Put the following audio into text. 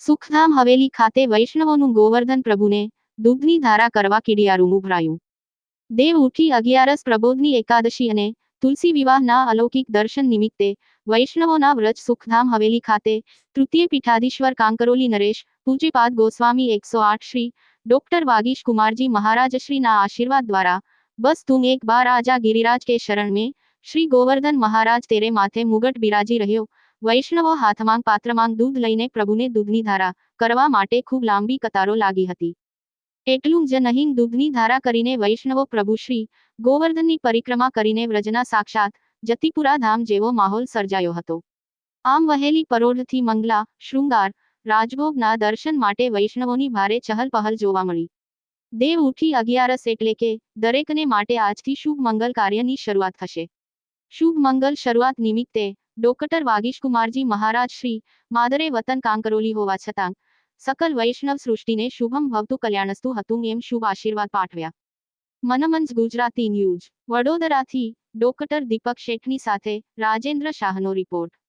સુખધામ હવેલી ખાતે વૈષ્ણવોનું ગોવર્ધન પ્રભુને દૂધની ધારા કરવા કીડિયારું ઉભરાયું. દેવ ઉઠી અગિયારસ પ્રબોધની એકાદશી અને તુલસી વિવાહના અલૌકિક દર્શન નિમિત્તે વૈષ્ણવોના વ્રજ સુખધામ હવેલી ખાતે તૃતીય પીઠાધીશ્વર કાંકરોલી નરેશ, પૂજ્યપાદ ગોસ્વામી એકસો આઠ શ્રી ડોક્ટર વાગીશ કુમારજી મહારાજશ્રીના આશીર્વાદ દ્વારા બસ તું એક બાર આજા ગિરિરાજ કે શરણ में શ્રી ગોવર્ધન મહારાજ તેરે માથે મુગટ બિરાજી રહ્યો. વૈષ્ણવો હાથમાંગ પાત્રમાંગ દૂધ લઈને પ્રભુને દૂધની ધારા કરવા માટે ખૂબ લાંબી કતારો લાગી હતી. એટલું જ નહીં, દૂધની ધારા કરીને વૈષ્ણવો પ્રભુ શ્રી ગોવર્ધનની પરિક્રમા કરીને વ્રજના સાક્ષાત જતિપુરા ધામ જેવો માહોલ સર્જાયો હતો. આમ વહેલી પરોઢથી મંગલા, શૃંગાર રાજભોગના દર્શન માટે વૈષ્ણવોની ભારે ચહલ પહલ જોવા મળી. દેવ ઉઠી અગિયારસ એટલે કે દરેકને માટે આજથી શુભ મંગલ કાર્યની શરૂઆત થશે. શુભ મંગલ શરૂઆત નિમિત્તે ડોક્ટર વાગીશ કુમારજી મહારાજ શ્રી માદરે વતન કાંકરોલી હોવા છતાં સકલ વૈષ્ણવ સૃષ્ટિને શુભમ ભવતું કલ્યાણસ્તુ હતું એમ શુભ આશીર્વાદ પાઠવ્યા. મનમંજ ગુજરાતી ન્યૂઝ. વડોદરાથી ડોક્ટર દીપક શેઠની સાથે રાજેન્દ્ર શાહનો રિપોર્ટ.